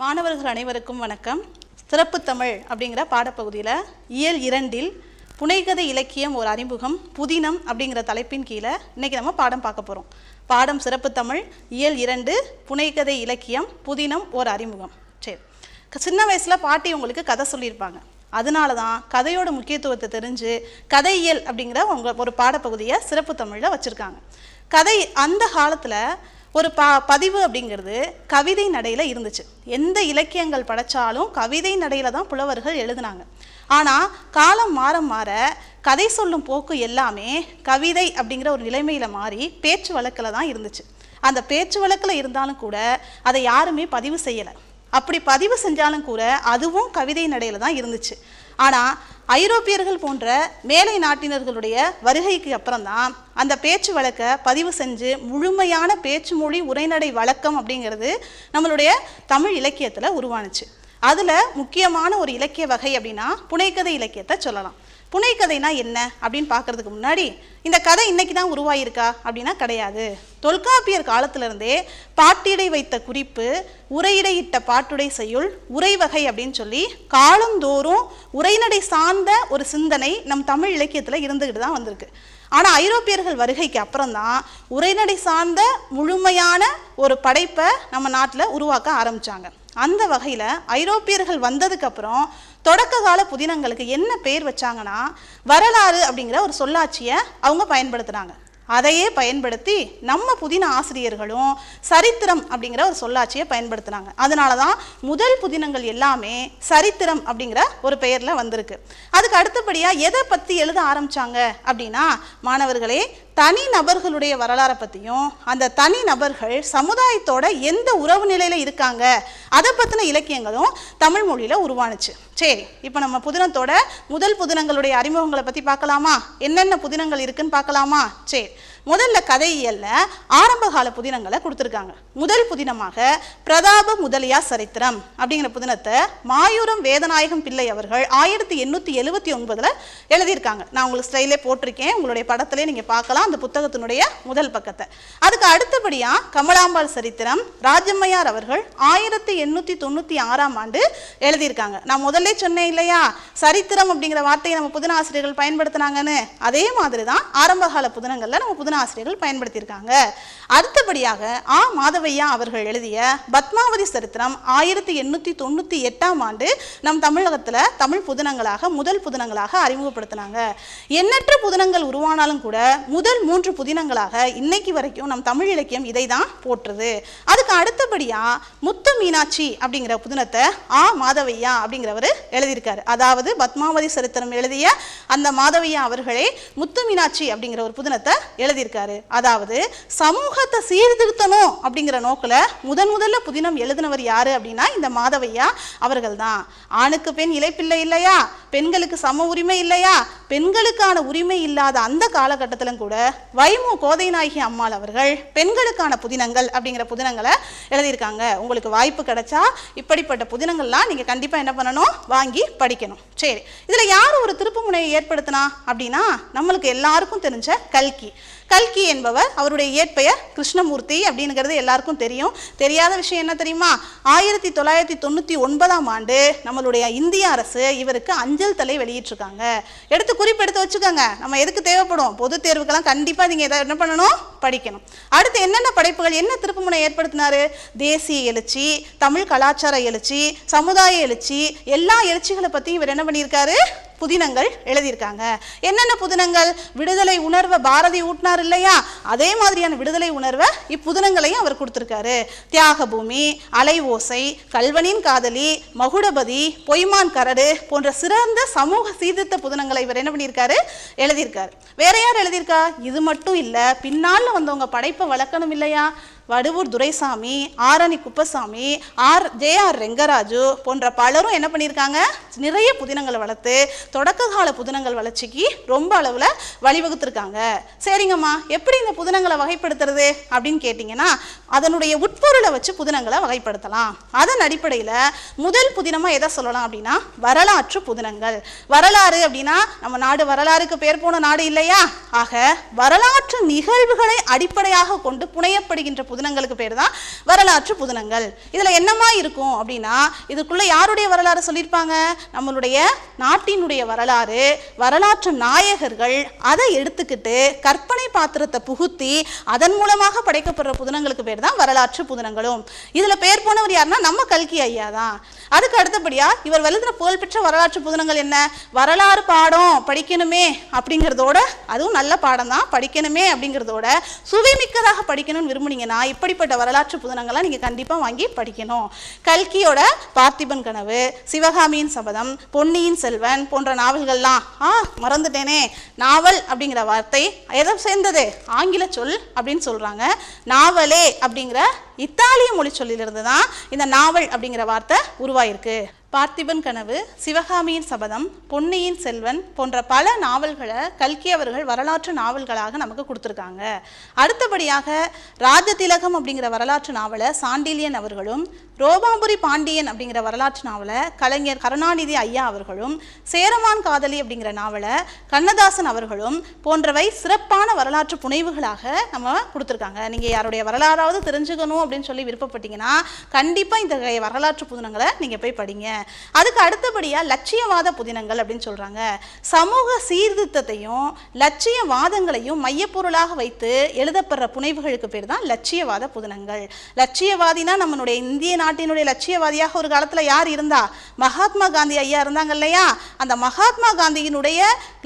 மாணவர்கள் அனைவருக்கும் வணக்கம். சிறப்பு தமிழ் அப்படிங்கிற பாடப்பகுதியில் இயல் இரண்டில் புனைகதை இலக்கியம் ஒரு அறிமுகம் புதினம் அப்படிங்கிற தலைப்பின் கீழே இன்னைக்கு நம்ம பாடம் பார்க்க போகிறோம் பாடம் சிறப்பு தமிழ் இயல் இரண்டு புனைகதை இலக்கியம் புதினம் ஒரு அறிமுகம். சரி. சின்ன வயசில் பாட்டி உங்களுக்கு கதை சொல்லியிருப்பாங்க. அதனால தான் கதையோட முக்கியத்துவத்தை தெரிஞ்சு கதையியல் அப்படிங்கிற உங்கள் ஒரு பாடப்பகுதியை சிறப்பு தமிழில் வச்சுருக்காங்க. கதை அந்த காலத்தில் ஒரு ப பதிவு அப்படிங்கிறது கவிதை நடையில் இருந்துச்சு. எந்த இலக்கியங்கள் படைச்சாலும் கவிதை நடையில் தான் புலவர்கள் எழுதினாங்க. ஆனால் காலம் மாற மாற கதை சொல்லும் போக்கு எல்லாமே கவிதை அப்படிங்கிற ஒரு நிலைமையில் மாறி பேச்சு வழக்கில் தான் இருந்துச்சு. அந்த பேச்சு வழக்கில் இருந்தாலும் கூட அதை யாருமே பதிவு செய்யலை. அப்படி பதிவு செஞ்சாலும் கூட அதுவும் கவிதை நடையில் தான் இருந்துச்சு. ஆனால் ஐரோப்பியர்கள் போன்ற மேலை நாட்டினர்களுடைய வருகைக்கு அப்புறம்தான் அந்த பேச்சு வழக்கை பதிவு செஞ்சு முழுமையான பேச்சு மொழி உரைநடை வழக்கம் அப்படிங்கிறது நம்மளுடைய தமிழ் இலக்கியத்தில் உருவானுச்சு. அதில் முக்கியமான ஒரு இலக்கிய வகை அப்படின்னா புனைக்கதை இலக்கியத்தை சொல்லலாம். புனைக்கதைனா என்ன அப்படின்னு பார்க்கறதுக்கு முன்னாடி இந்த கதை இன்னைக்கு தான் உருவாயிருக்கா அப்படின்னா கிடையாது. தொல்காப்பியர் காலத்திலிருந்தே பாட்டிடை வைத்த குறிப்பு உரையிடையிட்ட பாட்டுடை செய்யுள் உரைவகை அப்படின்னு சொல்லி காலந்தோறும் உரைநடை சார்ந்த ஒரு சிந்தனை நம் தமிழ் இலக்கியத்தில் இருந்துக்கிட்டு தான் வந்திருக்கு. ஆனால் ஐரோப்பியர்கள் வருகைக்கு அப்புறம்தான் உரைநடை சார்ந்த முழுமையான ஒரு படைப்பை நம்ம நாட்டில் உருவாக்க ஆரம்பிச்சாங்க. அந்த வகையில் ஐரோப்பியர்கள் வந்ததுக்கப்புறம் தொடக்க கால புதினங்களுக்கு என்ன பேர் வச்சாங்கன்னா வரலாறு அப்படிங்கிற ஒரு சொல்லாட்சியை அவங்க பயன்படுத்துனாங்க. அதையே பயன்படுத்தி நம்ம புதின ஆசிரியர்களும் சரித்திரம் அப்படிங்கிற ஒரு சொல்லாட்சியை பயன்படுத்தினாங்க. அதனால தான் முதல் புதினங்கள் எல்லாமே சரித்திரம் அப்படிங்கிற ஒரு பெயரில் வந்திருக்கு. அதுக்கு அடுத்தபடியாக எதை பற்றி எழுத ஆரம்பித்தாங்க அப்படின்னா மாணவர்களே தனி நபர்களுடைய வரலாறை பற்றியும் அந்த தனி நபர்கள் சமுதாயத்தோட எந்த உறவு நிலையில் இருக்காங்க அதை பற்றின இலக்கியங்களும் தமிழ் மொழியில் உருவானுச்சு. சரி இப்போ நம்ம புதினத்தோட முதல் புதினங்களுடைய அறிமுகங்களை பற்றி பார்க்கலாமா? என்னென்ன புதினங்கள் இருக்குன்னு பார்க்கலாமா? சரி முதல்ல கதையியல்ல ஆரம்பகால புதினங்களை கொடுத்துருக்காங்க. முதல் புதினமாக பிரதாப முதலியார் சரித்திரம் அப்படிங்கிற புதினத்தை மாயூரம் வேதநாயகம் பிள்ளை அவர்கள் ஆயிரத்தி எண்ணூற்றி எழுவத்தி ஒன்பதில் எழுதியிருக்காங்க. நான் உங்களுக்கு ஸ்டைலே போட்டிருக்கேன். உங்களுடைய படத்திலே நீங்கள் பார்க்கலாம். அந்த புத்தகத்தினுடைய முதல் பக்கத்தை. அதுக்கு அடுத்தபடியாக கமலாம்பாள் சரித்திரம் ராஜம்மையார் அவர்கள் ஆயிரத்தி எண்ணூற்றி தொண்ணூற்றி ஆறாம் ஆண்டு எழுதியிருக்காங்க. நான் முதல்ல சொன்னேன் இல்லையா? சரித்திரம் அப்படிங்கிற வார்த்தையை நம்ம புதின ஆசிரியர்கள் பயன்படுத்தினாங்கன்னு. அதே மாதிரி தான் ஆரம்பகால புதினங்களில் நம்ம புதின ஆசிரியர்கள் பயன்படுத்தியிருக்காங்க. அடுத்தபடியாக ஆ. மாதவையா அவர்கள் எழுதிய பத்மாவதி சரித்திரம் ஆயிரத்தி எண்ணூற்றி தொண்ணூற்றி எட்டாம் ஆண்டு நம் தமிழகத்தில் தமிழ் புதினங்களாக முதல் புதினங்களாக அறிமுகப்படுத்தினாங்க. எண்ணற்ற புதினங்கள் உருவானாலும் கூட முதல் மூன்று புதினங்களாக இன்னைக்கு வரைக்கும் நம் தமிழ் இலக்கியம் இதை தான் போற்றுது. அதுக்கு அடுத்தபடியாக முத்து மீனாட்சி அப்படிங்கிற புதினத்தை ஆ. மாதவையா அப்படிங்கிறவர் எழுதியிருக்காரு. அதாவது பத்மாவதி சரித்திரம் எழுதிய அந்த மாதவையா அவர்களே முத்து மீனாட்சி அப்படிங்கிற ஒரு புதினத்தை எழுதியிருக்காரு. அதாவது சமூகத்தை சீர்திருத்தணும் அப்படிங்கிற நோக்கில் முதன் முதல்ல புதினம் எழுதினவர் யாரு அப்படின்னா இந்த மாதவையா அவர்கள் தான் ஆணுக்கு பெண் இழைப்பில்லை இல்லையா? பெண்களுக்கு சம உரிமை இல்லையா? பெண்களுக்கான உரிமை இல்லாத அந்த காலகட்டத்திலும் கூட வைமு கோதைநாயகி அம்மாள் அவர்கள் பெண்களுக்கான புதினங்கள் அப்படிங்கிற புதினங்களை எழுதியிருக்காங்க. உங்களுக்கு வாய்ப்பு கிடைச்சா இப்படிப்பட்ட புதினங்கள்லாம் நீங்கள் கண்டிப்பாக என்ன பண்ணணும்? வாங்கி படிக்கணும். சரி. இதில் யார் ஒரு திருப்புமுனையை ஏற்படுத்தினா அப்படின்னா நம்மளுக்கு எல்லாருக்கும் தெரிஞ்ச கல்கி. கல்கி என்பவர் அவருடைய இயற்பெயர் கிருஷ்ணமூர்த்தி அப்படிங்கிறது எல்லாருக்கும் தெரியும். தெரியாத விஷயம் என்ன தெரியுமா? ஆயிரத்தி தொள்ளாயிரத்தி தொண்ணூற்றி ஒன்பதாம் ஆண்டு நம்மளுடைய இந்திய அரசு இவருக்கு அஞ்சல் தலை வெளியிட்டிருக்காங்க. எடுத்து குறிப்பெடுத்து வச்சுக்கோங்க. நம்ம எதுக்கு தேவைப்படும்? பொது தேர்வுக்கெல்லாம் கண்டிப்பாக நீங்கள் எதாவது என்ன பண்ணணும்? படிக்கணும். அடுத்து என்னென்ன படைப்புகள் என்ன திருப்புமுனை ஏற்படுத்தினாரு? தேசிய எழுச்சி தமிழ் கலாச்சார எழுச்சி சமுதாய எழுச்சி எல்லா எழுச்சிகளை பற்றி இவர் என்ன பண்ணியிருக்காரு? புதினங்கள் எழுதியிருக்காங்க. என்னென்ன புதினங்கள்? விடுதலை உணர்வை பாரதி ஊட்டினார் இல்லையா? அதே மாதிரியான விடுதலை உணர்வை இப்புதினங்களையும் அவர் கொடுத்துருக்காரு. தியாக பூமி அலை ஓசை கல்வனின் காதலி மகுடபதி பொய்மான் கரடு போன்ற சிறந்த சமூக சீர்திருத்த புதினங்களை இவர் என்ன பண்ணியிருக்காரு? எழுதியிருக்காரு. வேற யார் எழுதியிருக்கா? இது மட்டும் இல்லை பின்னால் வந்தவங்க படைப்பை வளர்க்கணும் இல்லையா? Vaduvur Duraisamy Arani Kuppusamy R. J. R. Rengaraju போன்ற பலரும் என்ன பண்ணியிருக்காங்க? நிறைய புதினங்களை வளர்த்து தொடக்க கால புதினங்கள் வளர்ச்சிக்கு ரொம்ப அளவில் வழிவகுத்திருக்காங்க. சரிங்கம்மா எப்படி இந்த புதினங்களை வகைப்படுத்துறது அப்படின்னு கேட்டிங்கன்னா அதனுடைய உட்பொருளை வச்சு புதினங்களை வகைப்படுத்தலாம். அதன் அடிப்படையில் முதல் புதினமாக எதை சொல்லலாம் அப்படின்னா வரலாற்று புதினங்கள். வரலாறு அப்படின்னா நம்ம நாடு வரலாறுக்கு பேர் போன நாடு இல்லையா? ஆக வரலாற்று நிகழ்வுகளை அடிப்படையாக கொண்டு புனையப்படுகின்ற புதினங்களுக்கு பேர் தான் வரலாற்று புதினங்கள். இதில் என்னமா இருக்கும் அப்படின்னா இதுக்குள்ள யாருடைய வரலாறு சொல்லியிருப்பாங்க? நம்மளுடைய நாட்டினுடைய வரலாறு வரலாற்று நாயகர்கள் அதை எடுத்துக்கிட்டு கற்பனை பாத்திரத்தை புகுத்தி அதன் மூலமாக படைக்கப்படுற புதினங்களுக்கு பேர் தான் வரலாற்று புதினங்களும். இதில் பேர் போனவர் யாருன்னா நம்ம கல்கி ஐயா தான். அதுக்கு அடுத்தபடியா இவர் எழுதின புகழ்பெற்ற வரலாற்று புதினங்கள் என்ன? வரலாறு பாடம் படிக்கணுமே அப்படிங்கிறதோட அதுவும் நல்ல பாடம் தான் படிக்கணுமே அப்படிங்கிறதோட சுவைமிக்கதாக படிக்கணும்னு விரும்புனீங்கன்னா இப்படிப்பட்ட வரலாற்று புதினங்கள்லாம் நீங்கள் கண்டிப்பாக வாங்கி படிக்கணும். கல்கியோட பார்த்திபன் கனவு சிவகாமியின் சபதம் பொன்னியின் செல்வன் போன்ற நாவல்கள்லாம் ஆ மறந்துட்டேனே நாவல் அப்படிங்கிற வார்த்தை எதை சேர்ந்தது? ஆங்கில சொல் அப்படின்னு சொல்கிறாங்க நாவலே அப்படிங்கிற இத்தாலிய மொழி சொல்லிலிருந்து தான் இந்த நாவல் அப்படிங்கிற வார்த்தை உருவாயிருக்கு. பார்த்திபன் கனவு சிவகாமியின் சபதம் பொன்னியின் செல்வன் போன்ற பல நாவல்களை கல்கி அவர்கள் வரலாற்று நாவல்களாக நமக்கு கொடுத்துருக்காங்க. அடுத்தபடியாக ராஜதிலகம் அப்படிங்கிற வரலாற்று நாவலை சாண்டிலியன் அவர்களும் ரோபாபுரி பாண்டியன் அப்படிங்கிற வரலாற்று நாவலை கலைஞர் கருணாநிதி ஐயா அவர்களும் சேரமான் காதலி அப்படிங்கிற நாவலை கண்ணதாசன் அவர்களும் போன்றவை சிறப்பான வரலாற்று புனைவுகளாக நம்ம கொடுத்துருக்காங்க. நீங்கள் யாருடைய வரலாறாவது தெரிஞ்சுக்கணும் அப்படின்னு சொல்லி விருப்பப்பட்டீங்கன்னா கண்டிப்பாக இந்த வரலாற்று புதினங்களை நீங்கள் போய் படிங்க. அதுக்கு அடுத்தபடியாக லட்சியவாத புதினங்கள் அப்படின்னு சொல்கிறாங்க சமூக சீர்திருத்தத்தையும் லட்சியவாதங்களையும் மையப்பொருளாக வைத்து எழுதப்படுற புனைவுகளுக்கு பேர் தான் லட்சியவாத புதினங்கள். லட்சியவாதினா நம்மளுடைய இந்திய நாட்டினுடைய லட்சியவாதியாக ஒரு காலத்தில் யார் இருந்தா? மகாத்மா காந்தி ஐயா இருந்தாங்க இல்லையா? அந்த மகாத்மா காந்தியினுடைய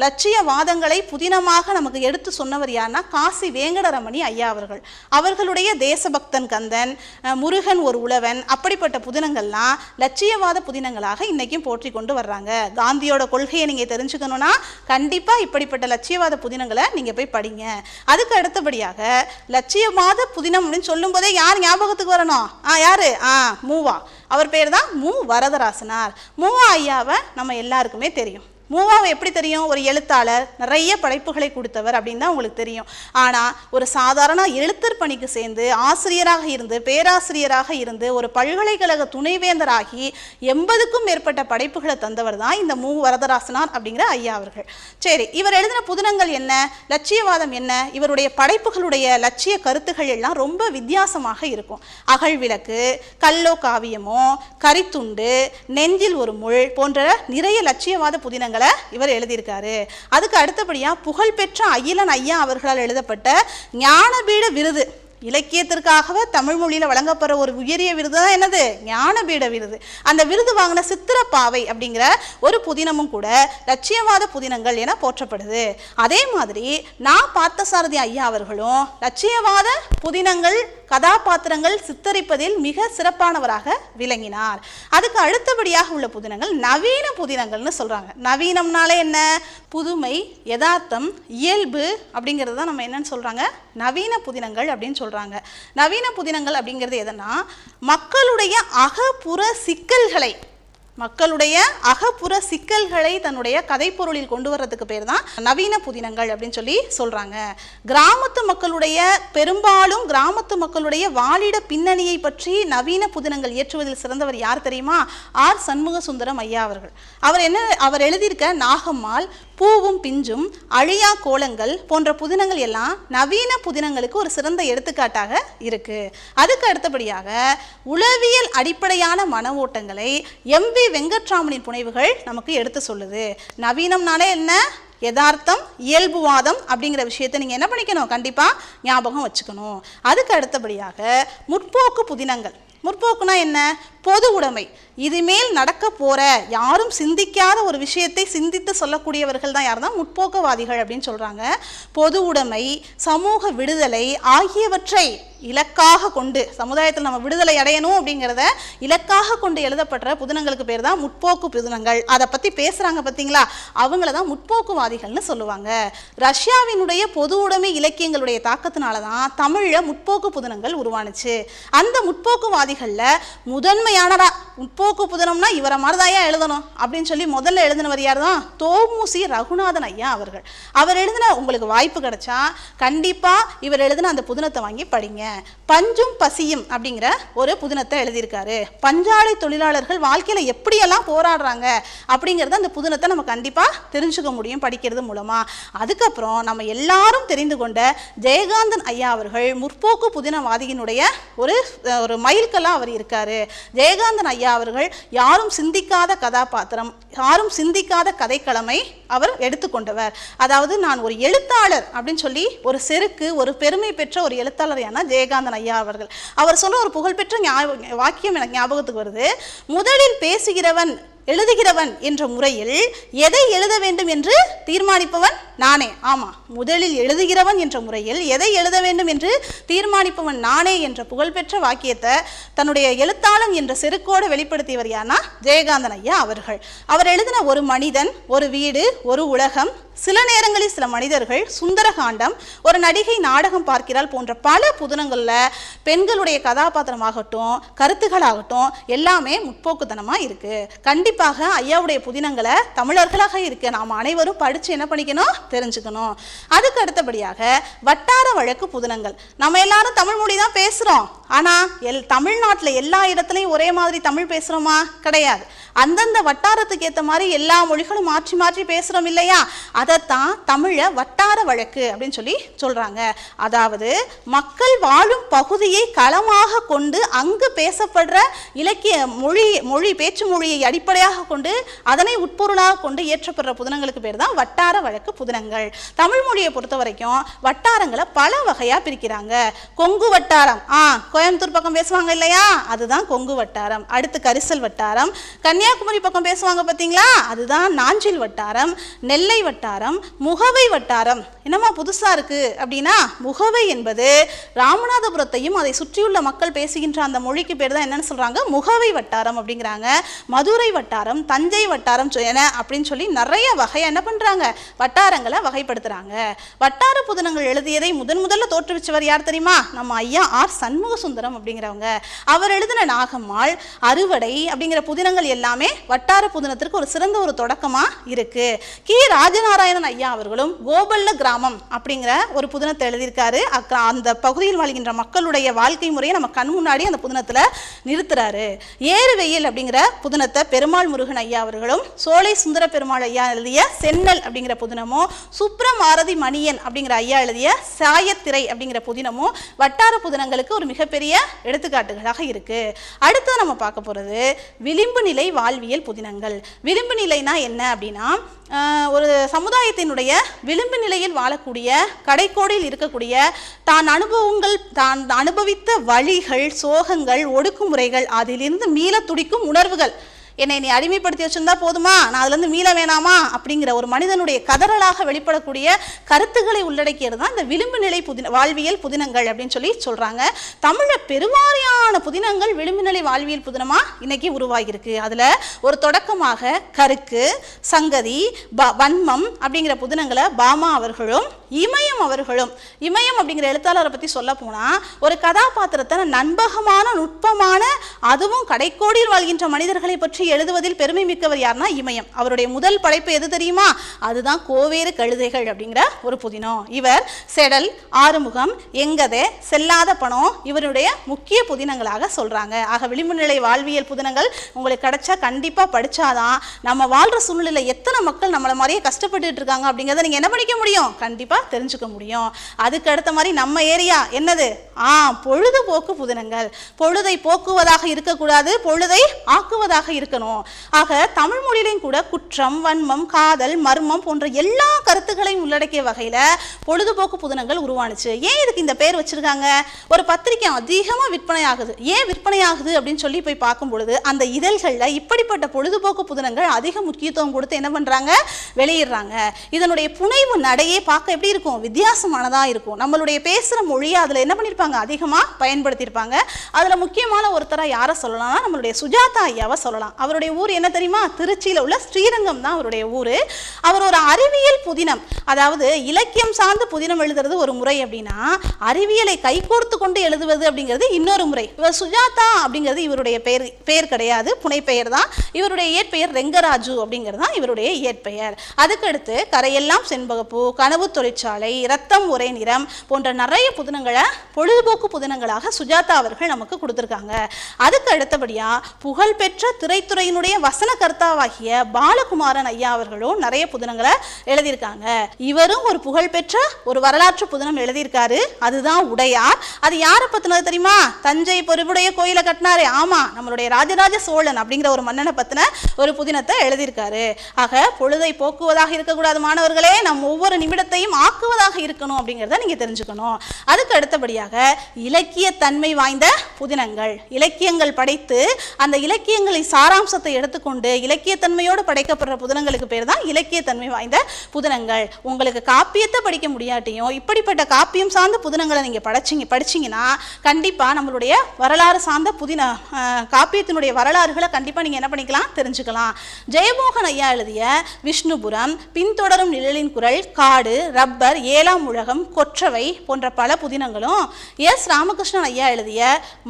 லட்சியவாதங்களை புதினமாக நமக்கு எடுத்து சொன்னவர் யாருன்னா காசி வேங்கடரமணி ஐயா அவர்கள். அவர்களுடைய தேசபக்தன் கந்த அஹ், முருகன் ஒரு உழவன். அப்படிப்பட்ட புதினங்கள்லாம் லட்சியவாத புதினங்களாக இன்றைக்கும் போற்றி கொண்டு வர்றாங்க. காந்தியோட கொள்கையை நீங்கள் தெரிஞ்சுக்கணும்னா கண்டிப்பாக இப்படிப்பட்ட லட்சியவாத புதினங்களை நீங்கள் போய் படிங்க. அதுக்கு அடுத்தபடியாக லட்சியவாத புதினம் அப்படின்னு சொல்லும்போதே யார் ஞாபகத்துக்கு வரணும்? ஆ யார்? ஆ மூவா. அவர் பேர் தான் மு. வரதராசனார். மூவா ஐயாவை நம்ம எல்லாருக்குமே தெரியும். மூவாவை எப்படி தெரியும்? ஒரு எழுத்தாளர் நிறைய படைப்புகளை கொடுத்தவர் அப்படின்னு தான் உங்களுக்கு தெரியும். ஆனால் ஒரு சாதாரண எழுத்தர் பணிக்கு சேர்ந்து ஆசிரியராக இருந்து பேராசிரியராக இருந்து ஒரு பல்கலைக்கழக துணைவேந்தராகி எண்பதுக்கும் மேற்பட்ட படைப்புகளை தந்தவர் தான் இந்த மூ. வரதராசனார் அப்படிங்கிற ஐயா அவர்கள். சரி இவர் எழுதின புதினங்கள் என்ன? லட்சியவாதம் என்ன? இவருடைய படைப்புகளுடைய லட்சிய கருத்துகள் எல்லாம் ரொம்ப வித்தியாசமாக இருக்கும். அகல் விளக்கு கல்லோ காவியமோ கரித்துண்டு நெஞ்சில் ஒரு முள் போன்ற நிறைய லட்சியவாத புதினங்கள் இவர் எழுதியிருக்காரு. அதுக்கு அடுத்தபடியாக புகழ்பெற்ற அகிலன் ஐயா அவர்களால் எழுதப்பட்ட ஞானபீட விருது. இலக்கியத்திற்காகவே தமிழ் மொழியில் வழங்கப்படுற ஒரு உயரிய விருது தான் என்னது? ஞானபீட விருது. அந்த விருது வாங்கின சித்திரப்பாவை அப்படிங்கிற ஒரு புதினமும் கூட லட்சியவாத புதினங்கள் என போற்றப்படுது. அதே மாதிரி நான் பார்த்தசாரதி ஐயா அவர்களும் லட்சியவாத புதினங்கள் கதாபாத்திரங்கள் சித்தரிப்பதில் மிக சிறப்பானவராக விளங்கினார். அதுக்கு அடுத்தபடியாக உள்ள புதினங்கள் நவீன புதினங்கள்னு சொல்கிறாங்க நவீனம்னாலே என்ன? புதுமை யதார்த்தம் இயல்பு அப்படிங்கிறது தான் நம்ம என்னன்னு சொல்கிறாங்க நவீன புதினங்கள் அப்படின்னு சொல்கிறாங்க நவீன புதினங்கள் அப்படிங்கிறது எதுனா மக்களுடைய அகப்புற சிக்கல்களை மக்களுடைய அகப்புற சிக்கல்களை தன்னுடைய கதைப்பொருளில் கொண்டு வர்றதுக்கு பேர் தான் நவீன புதினங்கள் அப்படின்னு சொல்லி சொல்கிறாங்க கிராமத்து மக்களுடைய பெரும்பாலும் கிராமத்து மக்களுடைய வாழிட பின்னணியை பற்றி நவீன புதினங்கள் இயற்றுவதில் சிறந்தவர் யார் தெரியுமா? ஆர் சண்முக சுந்தரம் ஐயா அவர்கள். அவர் என்ன அவர் எழுதியிருக்க நாகம்மாள் பூவும் பிஞ்சும் அழியா கோலங்கள் போன்ற புதினங்கள் எல்லாம் நவீன புதினங்களுக்கு ஒரு சிறந்த எடுத்துக்காட்டாக இருக்கு. அதுக்கு அடுத்தபடியாக உளவியல் அடிப்படையான மன ஓட்டங்களை எம்பி வெங்கட்ராமனின் புனைவுகள் நமக்கு எடுத்து சொல்லுது. நவீனம்னாலே என்ன? யதார்த்தம் இயல்புவாதம் அப்படிங்கிற விஷயத்தை நீங்கள் என்ன பண்ணிக்கணும்? கண்டிப்பாக ஞாபகம் வச்சுக்கணும். அதுக்கு அடுத்தபடியாக முற்போக்கு புதினங்கள். முற்போக்குனா என்ன? பொது உடைமை. இதுமேல் நடக்க போற யாரும் சிந்திக்காத ஒரு விஷயத்தை சிந்தித்து சொல்லக்கூடியவர்கள் தான் யார் தான் முற்போக்குவாதிகள் அப்படின்னு சொல்றாங்க. பொது உடைமை சமூக விடுதலை ஆகியவற்றை இலக்காக கொண்டு சமுதாயத்தில் நம்ம விடுதலை அடையணும் அப்படிங்கிறத இலக்காக கொண்டு எழுதப்படுற புதினங்களுக்கு பேர் தான் முற்போக்கு புதினங்கள். அதை பற்றி பேசுகிறாங்க பார்த்தீங்களா அவங்கள தான் முற்போக்குவாதிகள்னு சொல்லுவாங்க. ரஷ்யாவினுடைய பொது உடைமை இலக்கியங்களுடைய தாக்கத்தினால தான் தமிழில் முற்போக்கு புதினங்கள் உருவானுச்சு. அந்த முற்போக்குவாதிகளில் முதன்மை முதன்மையானடா முற்போக்கு புதினம்னா இவரை மாதிரிதாயா எழுதணும் அப்படின்னு சொல்லி முதல்ல எழுதினவர் யார் தான் தோமுசி ரகுநாதன் ஐயா அவர்கள். அவர் எழுதின உங்களுக்கு வாய்ப்பு கிடைச்சா கண்டிப்பாக இவர் எழுதின அந்த புதினத்தை வாங்கி படிங்க. பஞ்சும் பசியும் அப்படிங்கிற ஒரு புதினத்தை எழுதியிருக்காரு. பஞ்சாலை தொழிலாளர்கள் வாழ்க்கையில் எப்படியெல்லாம் போராடுறாங்க அப்படிங்கிறத அந்த புதினத்தை நம்ம கண்டிப்பாக தெரிஞ்சுக்க முடியும் படிக்கிறது மூலமாக அதுக்கப்புறம் நம்ம எல்லாரும் தெரிந்து கொண்ட ஜெயகாந்தன் ஐயா அவர்கள் முற்போக்கு புதினவாதியினுடைய ஒரு ஒரு மைல்கல்லாக அவர் இருக்காரு. ஜெயகாந்தன் ஐயா அவர்கள் யாரும் சிந்திக்காத கதாபாத்திரம் யாரும் சிந்திக்காத கதைக்களமை அவர் எடுத்துக்கொண்டவர். அதாவது நான் ஒரு எழுத்தாளர் அப்படின்னு சொல்லி ஒரு செருக்கு ஒரு பெருமை பெற்ற ஒரு எழுத்தாளர் யானா ஜெயகாந்தன் ஐயா அவர்கள். அவர் சொன்ன ஒரு புகழ்பெற்ற வாக்கியம் எனக்கு ஞாபகத்துக்கு வருது. முதலில் பேசுகிறவன் எழுதுகிறவன் என்ற முறையில் எதை எழுத வேண்டும் என்று தீர்மானிப்பவன் நானே. ஆமாம் முதலில் எழுதுகிறவன் என்ற முறையில் எதை எழுத வேண்டும் என்று தீர்மானிப்பவன் நானே என்ற புகழ்பெற்ற வாக்கியத்தை தன்னுடைய எழுத்தாளன் என்ற செருக்கோடு வெளிப்படுத்தியவர் யானா ஜெயகாந்தன் ஐயா அவர்கள். அவர் எழுதின ஒரு மனிதன் ஒரு வீடு ஒரு உலகம் சில நேரங்களில் சில மனிதர்கள் சுந்தரகாண்டம் ஒரு நடிகை நாடகம் பார்க்கிறாள் போன்ற பல புதினங்களில் பெண்களுடைய கதாபாத்திரமாகட்டும் கருத்துக்களாகட்டும் எல்லாமே முற்போக்குத்தனமாக இருக்குது கண்டிப்பாக ஐயாவுடைய புதினங்களை தமிழர்களாக இருக்க நாம் அனைவரும் படித்து என்ன பண்ணிக்கணும்? தெரிஞ்சுக்கணும். அதுக்கு அடுத்தபடியாக வட்டார வழக்கு புதினங்கள். நம்ம எல்லாரும் தமிழ் மொழி தான் பேசுகிறோம் ஆனால் எல் தமிழ்நாட்டில் எல்லா இடத்துலையும் ஒரே மாதிரி தமிழ் பேசுகிறோமா கிடையாது. அந்தந்த வட்டாரத்துக்கு ஏற்ற மாதிரி எல்லா மொழிகளும் மாற்றி மாற்றி பேசுகிறோம் இல்லையா? அதைத்தான் தமிழை வட்டார வழக்கு அப்படின்னு சொல்லி சொல்கிறாங்க அதாவது மக்கள் வாழும் பகுதியை களமாக கொண்டு அங்கு பேசப்படுற இலக்கிய மொழி மொழி பேச்சு மொழியை அடிப்படையாக கொண்டு அதனை உட்பொருளாக கொண்டு இயற்றப்படுற புதினங்களுக்கு பேர் தான் வட்டார வழக்கு புதினங்கள் தமிழ் மொழியை பொறுத்த வரைக்கும் வட்டாரங்களை பல வகையாக பிரிக்கிறாங்க. கொங்கு வட்டாரம். ஆ கோயம்புத்தூர் பக்கம் பேசுவாங்க இல்லையா? அதுதான் கொங்கு வட்டாரம். அடுத்து கரிசல் வட்டாரம். கன்னியாகுமரி பக்கம் பேசுவாங்க பார்த்தீங்களா அதுதான் நாஞ்சில் வட்டாரம். நெல்லை வட்டாரம். முகவை வட்டாரம். என்னம்மா புதுசாக இருக்குது அப்படின்னா முகவை என்பது ராமநாதபுரத்தையும் அதை சுற்றியுள்ள மக்கள் பேசுகின்ற அந்த மொழிக்கு பேர் தான் என்னன்னு சொல்கிறாங்க முகவை வட்டாரம் அப்படிங்கிறாங்க. மதுரை வட்டாரம் தஞ்சை வட்டாரம் என அப்படின்னு சொல்லி நிறைய வகையாக என்ன பண்ணுறாங்க வட்டாரங்கள். வகைப்படுத்துகிறாங்க வட்டார புதினங்கள் எழுதியதை முதன் முதல்ல தோற்றுவிச்சவர் யார் தெரியுமா? நம்ம ஐயா ஆர் சண்முக சுந்தரம் அப்படிங்கிறவங்க. அவர் எழுதின நாகம்மாள் அறுவடை அப்படிங்கிற புதினங்கள் எல்லாமே வட்டார புதினத்திற்கு ஒரு சிறந்த ஒரு தொடக்கமாக இருக்கு. கி. ராஜநாராயணன் ஐயா அவர்களும் கோபல்ல கிராமம் அப்படிங்கிற ஒரு புதினத்தை எழுதியிருக்காரு. அந்த பகுதியில் வாழ்கின்ற மக்களுடைய வாழ்க்கை முறையை நம்ம கண் முன்னாடி அந்த புதினத்தில் நிறுத்துறாரு. ஏறு வெயில் அப்படிங்கிற புதினத்தை பெருமாள் முருகன் ஐயா அவர்களும் சோலை சுந்தர பெருமாள் ஐயா எழுதிய சென்னல் அப்படிங்கிற புதினமும் சுப்ரமாரதி மணியன் அப்படிங்கிற ஐயா எழுதிய சாயத்திரை அப்படிங்கிற புதினமும் வட்டார புதினங்களுக்கு ஒரு மிகப்பெரிய எடுத்துக்காட்டுகளாக இருக்கு. அடுத்து நம்ம பார்க்க போகிறது விளிம்பு நிலை வாழ்வியல் புதினங்கள். விளிம்பு நிலைனா என்ன அப்படின்னா ஒரு சமுதாயத்தினுடைய விளிம்பு நிலையில் வாழக்கூடிய கடைக்கோடியில் இருக்கக்கூடிய தான் அனுபவங்கள் தான் அனுபவித்த வழிகள் சோகங்கள் ஒடுக்குமுறைகள் அதிலிருந்து மீள துடிக்கும் உணர்வுகள் என்னை நீ அடிமைப்படுத்தி வச்சிருந்தா போதுமா? நான் அதுலேருந்து மீள வேணாமா? அப்படிங்கிற ஒரு மனிதனுடைய கதறலாக வெளிப்படக்கூடிய கருத்துக்களை உள்ளடக்கியது தான் இந்த விளிம்பு நிலை புதின வாழ்வியல் புதினங்கள் அப்படின்னு சொல்லி சொல்கிறாங்க தமிழில் பெருவாரியான புதினங்கள் விளிம்பு நிலை வாழ்வியல் புதினமாக இன்னைக்கு உருவாகியிருக்கு. அதில் ஒரு தொடக்கமாக கருக்கு சங்கதி ப வன்மம் அப்படிங்கிற புதினங்களை பாமா அவர்களும் இமயம் அவர்களும் இமயம் அப்படிங்கிற எழுத்தாளரை பற்றி சொல்ல போனால் ஒரு கதாபாத்திரத்தை நண்பகமான நுட்பமான அதுவும் கடைக்கோடியில் வாழ்கின்ற மனிதர்களை பற்றி எழுதுவதில் பெருமை மிக்கவர் யார்னா இமயம். அவருடைய முதல் படைப்பு எது தெரியுமா? அதுதான் கோவேறு கழுதைகள் அப்படிங்கிற ஒரு புதினம். இவர் செடல் ஆறுமுகம் எங்கதே செல்லாத பணம் இவருடைய முக்கிய புதினங்களாக சொல்றாங்க. ஆக விளிம்பு நிலை வாழ்வியல் புதினங்கள் உங்களுக்கு கிடைச்சா கண்டிப்பா படிச்சாதான் நம்ம வாழ்ற சூழ்நிலை எத்தனை மக்கள் நம்மளை மாதிரியே கஷ்டப்பட்டுட்டு இருக்காங்க அப்படிங்கிறத நீங்க என்ன படிக்க முடியும்? கண்டிப்பா தெரிஞ்சுக்க முடியும். அதுக்கு அடுத்த மாதிரி நம்ம ஏரியா என்னது? ஆ பொழுதுபோக்கு புதினங்கள். பொழுதை போக்குவதாக இருக்கக்கூடாது பொழுதை ஆக்குவதாக இருக்கணும் ஆக தமிழ் மொழியிலையும் கூட குற்றம் வன்மம் காதல் மர்மம் போன்ற எல்லா கருத்துக்களையும் உள்ளடக்கிய வகையில் பொழுதுபோக்கு புதினங்கள் உருவானுச்சு. ஏன் இதுக்கு இந்த பேர் வச்சிருக்காங்க? ஒரு பத்திரிக்கை அதிகமாக விற்பனை ஆகுது. ஏன் விற்பனை ஆகுது அப்படின்னு சொல்லி போய் பார்க்கும் பொழுது அந்த இதழ்களில் இப்படிப்பட்ட பொழுதுபோக்கு புதினங்கள் அதிக முக்கியத்துவம் கொடுத்து என்ன பண்ணுறாங்க வெளியிடுறாங்க. இதனுடைய புனைவு நடையே பார்க்க எப்படி இருக்கும்? வித்தியாசமானதாக இருக்கும். நம்மளுடைய பேசுகிற மொழியை அதில் என்ன பண்ணியிருப்பாங்க அதிகமாக பயன்படுத்தியிருப்பாங்க அதில் முக்கியமான ஒருத்தராக யாரை சொல்லலாம்னா நம்மளுடைய சுஜாதா ஐயாவை சொல்லலாம். அவருடைய ஊர் என்ன தெரியுமா? திருச்சியில் உள்ள ஸ்ரீரங்கம் தான் அவருடைய ஊர். அவர் ஒரு அறிவியல் புதினம். அதாவது இலக்கியம் சார்ந்து புதினம் எழுதுறது ஒரு முறை அப்படின்னா அறிவியலை கைகோர்த்து கொண்டு எழுதுவது அப்படிங்கிறது இன்னொரு முறை. இவர் சுஜாதா அப்படிங்கிறது இவருடைய பெயர் பெயர் கிடையாது புனைப்பெயர் தான். இவருடைய இயற்பெயர் ரெங்கராஜு அப்படிங்கிறது தான் இவருடைய இயற்பெயர். அதுக்கடுத்து கரையெல்லாம் செண்பகப்பூ கனவு தொழிற்சாலை ரத்தம் ஒரே நிறம் போன்ற நிறைய புதினங்களை பொழுதுபோக்கு புதினங்களாக சுஜாதா அவர்கள் நமக்கு கொடுத்துருக்காங்க. அதுக்கு அடுத்தபடியாக புகழ்பெற்ற துறையினுடைய வசன கர்த்தாவாகிய பாலகுமாரன் ஐயா அவர்களும் நிறைய புதினங்களை எழுதியிருக்காங்க. இவரும் ஒரு புகழ்பெற்ற ஒரு வரலாற்று புதினம் எழுதியிருக்காரு. அதுதான் உடையார். அது யாரை பத்தினது தெரியுமா? தஞ்சை பொறுப்புடைய கோயிலை கட்டினாரு. ஆமா நம்மளுடைய ராஜராஜ சோழன் அப்படிங்கிற ஒரு மன்னனை பத்தின ஒரு புதினத்தை எழுதியிருக்காரு. ஆக பொழுதை போக்குவதாக இருக்கக்கூடாது மாணவர்களே. நம் ஒவ்வொரு நிமிடத்தையும் ஆக்குவதாக இருக்கணும் அப்படிங்கிறத நீங்க தெரிஞ்சுக்கணும். அதுக்கு அடுத்தபடியாக இலக்கிய தன்மை வாய்ந்த புதினங்கள். இலக்கியங்கள் படைத்து அந்த இலக்கியங்களை சாரா சாராம்சத்தை எடுத்துக்கொண்டு இலக்கியத்தன்மையோடு படைக்கப்படுற புதினங்களுக்கு பேர் தான் இலக்கியத்தன்மை வாய்ந்த புதினங்கள். உங்களுக்கு காப்பியத்தை படிக்க முடியாட்டியும் இப்படிப்பட்ட காப்பியம் சார்ந்த புதினங்களை நீங்கள் படிச்சிங்க படிச்சீங்கன்னா கண்டிப்பாக நம்மளுடைய வரலாறு சார்ந்த புதின காப்பியத்தினுடைய வரலாறுகளை கண்டிப்பாக நீங்கள் என்ன பண்ணிக்கலாம்? தெரிஞ்சுக்கலாம். ஜெயமோகன் ஐயா எழுதிய விஷ்ணுபுரம் பின்தொடரும் நிழலின் குரல் காடு ரப்பர் ஏழாம் உலகம் கொற்றவை போன்ற பல புதினங்களும் எஸ். ராமகிருஷ்ணன் ஐயா எழுதிய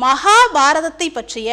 மகாபாரதத்தை பற்றிய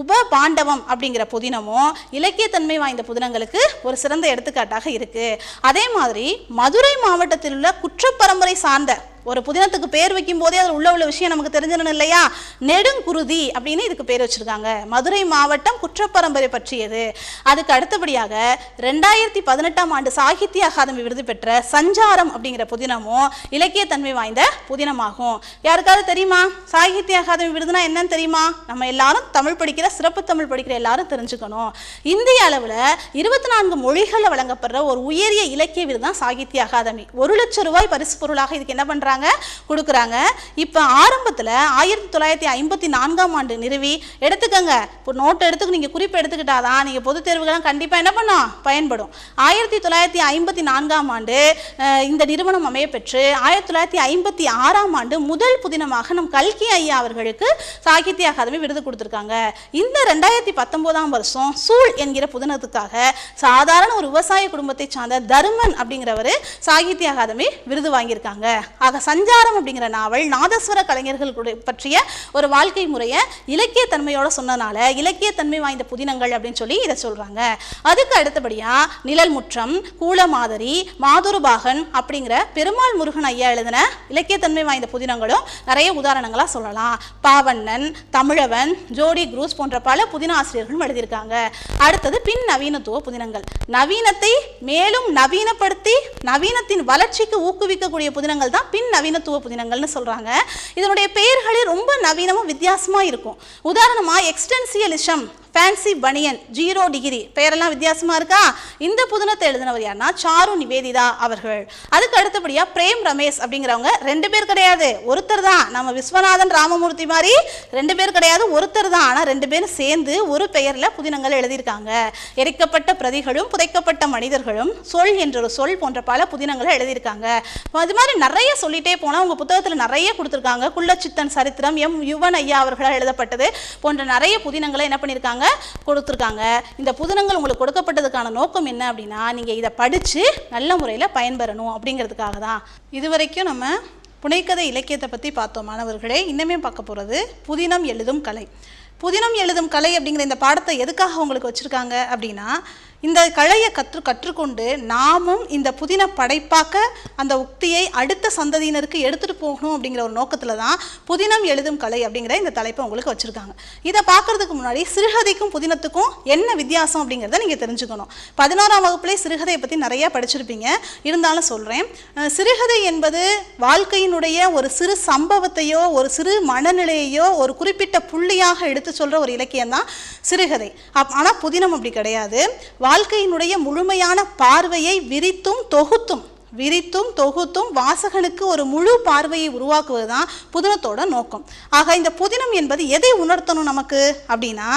உப பாண்டவம் அப்படிங்கிற புதினமும் இலக்கியத்தன்மை வாய்ந்த புதினங்களுக்கு ஒரு சிறந்த எடுத்துக்காட்டாக இருக்கு. அதே மாதிரி மதுரை மாவட்டத்தில் உள்ள குற்றப்பரம்பரை சார்ந்த ஒரு புதினத்துக்கு பேர் வைக்கும் போதே அதில் உள்ள உள்ள விஷயம் நமக்கு தெரிஞ்சிடணும் இல்லையா? நெடுங்குருதி அப்படின்னு இதுக்கு பேர் வச்சிருக்காங்க. மதுரை மாவட்டம் குற்றப்பரம்பரை பற்றியது. அதுக்கு அடுத்தபடியாக ரெண்டாயிரத்தி பதினெட்டாம் ஆண்டு சாகித்ய அகாதமி விருது பெற்ற சஞ்சாரம் அப்படிங்கிற புதினமும் இலக்கியத்தன்மை வாய்ந்த புதினமாகும். யாருக்காவது தெரியுமா? சாகித்ய அகாதமி விருதுனா என்னன்னு தெரியுமா? நம்ம எல்லாரும் தமிழ் படிக்கிற சிறப்பு தமிழ் படிக்கிற எல்லாரும் தெரிஞ்சுக்கணும். இந்திய அளவில் இருபத்தி நான்கு மொழிகளில் வழங்கப்படுற ஒரு உயரிய இலக்கிய விருது தான் சாகித்ய அகாதமி. ஒரு லட்சம் ரூபாய் பரிசு பொருளாக இதுக்கு என்ன பண்ணுறாங்க கொடுக்குறாங்க. இப்போ ஆரம்பத்தில் ஆயிரத்தி தொள்ளாயிரத்தி ஐம்பத்தி நான்காம் ஆண்டு நிறுவி எடுத்துக்கங்க. இப்போ நோட்டு எடுத்துக்க நீங்கள் குறிப்பு எடுத்துக்கிட்டாதான் நீங்கள் பொதுத் தேர்வுகள்லாம் கண்டிப்பாக என்ன பண்ணும்? பயன்படும். ஆயிரத்தி தொள்ளாயிரத்தி ஐம்பத்தி நான்காம் ஆண்டு இந்த நிறுவனம் அமையப்பெற்று ஆயிரத்தி தொள்ளாயிரத்தி ஐம்பத்தி ஆறாம் ஆண்டு முதல் புதினமாக நம் கல்கி ஐயா அவர்களுக்கு சாகித்ய அகாதமி விருது கொடுத்துருக்காங்க. இந்த ரெண்டாயிரத்தி பத்தொன்பதாம் வருஷம் சூழ் என்கிற புதினத்துக்காக சாதாரண ஒரு விவசாய குடும்பத்தை சார்ந்த தருமன் அப்படிங்கிறவர் சாகித்ய அகாதமி விருது வாங்கியிருக்காங்க. ஆக சஞ்சாரம் அப்படிங்கிற நாவல் நாதஸ்வர கலைஞர்கள் பற்றிய ஒரு வாழ்க்கை முறையை இலக்கியத்தன்மையோட சொன்னனால இலக்கியத்தன்மை வாய்ந்த புதினங்கள் அப்படின்னு சொல்லி இதை சொல்றாங்க. அதுக்கு அடுத்தபடியா நிழல் முற்றம் கூலமாதரி மாதுருபாகன் அப்படிங்கிற பெருமாள் முருகன் ஐயா எழுதின இலக்கியத்தன்மை வாய்ந்த புதினங்களும் நிறைய உதாரணங்களா சொல்லலாம். பாவண்ணன் தமிழவன் ஜோடி குரூஸ் போன்ற பல புதின ஆசிரியர்களும் எழுதியிருக்காங்க. அடுத்தது பின் நவீனத்துவ புதினங்கள். நவீனத்தை மேலும் நவீனப்படுத்தி நவீனத்தின் வளர்ச்சிக்கு ஊக்குவிக்கக்கூடிய புதினங்கள் தான் பின் நவீனத்துவ புதினங்கள்னு சொல்றாங்க. இதனுடைய பெயர்களே ரொம்ப நவீனமும் வித்தியாசமா இருக்கும். உதாரணமா existentialism fancy banian zero degree பெயரெல்லாம் வித்தியாசமாக இருக்கா? இந்த புதினத்தை எழுதினவர் யாருன்னா சாரு நிவேதிதா அவர்கள். அதுக்கு அடுத்தபடியாக பிரேம் ரமேஷ் அப்படிங்கிறவங்க ரெண்டு பேர் கிடையாது. ஒருத்தர் தான். நம்ம விஸ்வநாதன் ராமமூர்த்தி மாதிரி ரெண்டு பேர் கிடையாது. ஒருத்தர் தான். ஆனால் ரெண்டு பேரும் சேர்ந்து ஒரு பெயரில் புதினங்கள் எழுதியிருக்காங்க. எரிக்கப்பட்ட பிரதிகளும் புதைக்கப்பட்ட மனிதர்களும் சொல் என்ற ஒரு சொல் போன்ற பல புதினங்களை எழுதியிருக்காங்க. அது மாதிரி நிறைய சொல்லிட்டே போனால் உங்கள் புத்தகத்தில் நிறைய கொடுத்துருக்காங்க. குள்ளச்சித்தன் சரித்திரம் எம் யுவன் ஐயா அவர்களால் எழுதப்பட்டது போன்ற நிறைய புதினங்களை என்ன பண்ணியிருக்காங்க? கொடுத்துருக்காங்க இந்த புதினங்கள் உங்களுக்கு கொடுக்கப்பட்டதுக்கான நோக்கம் என்ன அப்படின்னா நீங்கள் இதை படித்து நல்ல முறையில் பயன்பெறணும் அப்படிங்கிறதுக்காக தான். இதுவரைக்கும் நம்ம புனைக்கதை இலக்கியத்தை பற்றி பார்த்தோம் மாணவர்களே. இன்னுமே பார்க்க போகிறது புதினம் எழுதும் கலை. புதினம் எழுதும் கலை அப்படிங்கிற இந்த பாடத்தை எதுக்காக உங்களுக்கு வச்சுருக்காங்க அப்படின்னா இந்த கலையை கற்று கற்றுக்கொண்டு நாமும் இந்த புதின படைப்பாக்க அந்த உக்தியை அடுத்த சந்ததியினருக்கு எடுத்துகிட்டு போகணும் அப்படிங்கிற ஒரு நோக்கத்தில் தான் புதினம் எழுதும் கலை அப்படிங்கிற இந்த தலைப்பை உங்களுக்கு வச்சுருக்காங்க. இதை பார்க்கறதுக்கு முன்னாடி சிறுகதைக்கும் புதினத்துக்கும் என்ன வித்தியாசம் அப்படிங்கிறத நீங்கள் தெரிஞ்சுக்கணும். பதினோராம் வகுப்புலேயே சிறுகதையை பற்றி நிறைய படிச்சிருப்பீங்க. இருந்தாலும் சொல்கிறேன் சிறுகதை என்பது வாழ்க்கையினுடைய ஒரு சிறு சம்பவத்தையோ ஒரு சிறு மனநிலையையோ ஒரு குறிப்பிட்ட புள்ளியாக எடுத்து சொல்கிற ஒரு இலக்கியம் தான் சிறுகதை. அப் ஆனால் புதினம் அப்படி கிடையாது. வாழ்க்கையினுடைய முழுமையான பார்வையை விரித்தும் தொகுத்தும் விரித்தும் தொகுத்தும் வாசகனுக்கு ஒரு முழு பார்வையை உருவாக்குவது தான் புதினத்தோட நோக்கம். ஆக இந்த புதினம் என்பது எதை உணர்த்தணும் நமக்கு? அப்படின்னா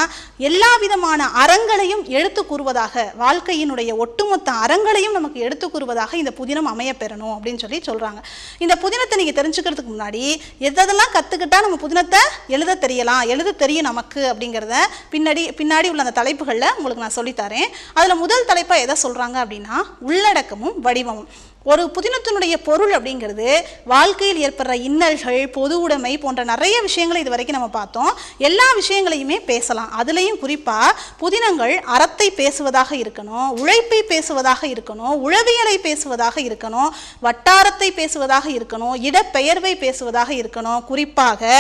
எல்லா விதமான அறங்களையும் எடுத்து கூறுவதாக வாழ்க்கையினுடைய ஒட்டுமொத்த அறங்களையும் நமக்கு எடுத்து கூறுவதாக இந்த புதினம் அமைய பெறணும் அப்படின்னு சொல்லி சொல்கிறாங்க இந்த புதினத்தை நீங்கள் தெரிஞ்சுக்கிறதுக்கு முன்னாடி எதெல்லாம் கற்றுக்கிட்டா நம்ம புதினத்தை எழுத தெரியலாம் எழுத தெரியும் நமக்கு அப்படிங்கிறத பின்னாடி பின்னாடி உள்ள அந்த தலைப்புகளில் உங்களுக்கு நான் சொல்லித்தரேன் அதில் முதல் தலைப்பாக எதை சொல்கிறாங்க அப்படின்னா உள்ளடக்கமும் வடிவமும். ஒரு புதினத்தினுடைய பொருள் அப்படிங்கிறது வாழ்க்கையில் ஏற்படுற இன்னல்கள் பொது உடைமை போன்ற நிறைய விஷயங்களை இது வரைக்கும் நம்ம பார்த்தோம். எல்லா விஷயங்களையுமே பேசலாம். அதுலேயும் குறிப்பாக புதினங்கள் அறத்தை பேசுவதாக இருக்கணும் உழைப்பை பேசுவதாக இருக்கணும் உளவியலை பேசுவதாக இருக்கணும் வட்டாரத்தை பேசுவதாக இருக்கணும் இடப்பெயர்வை பேசுவதாக இருக்கணும். குறிப்பாக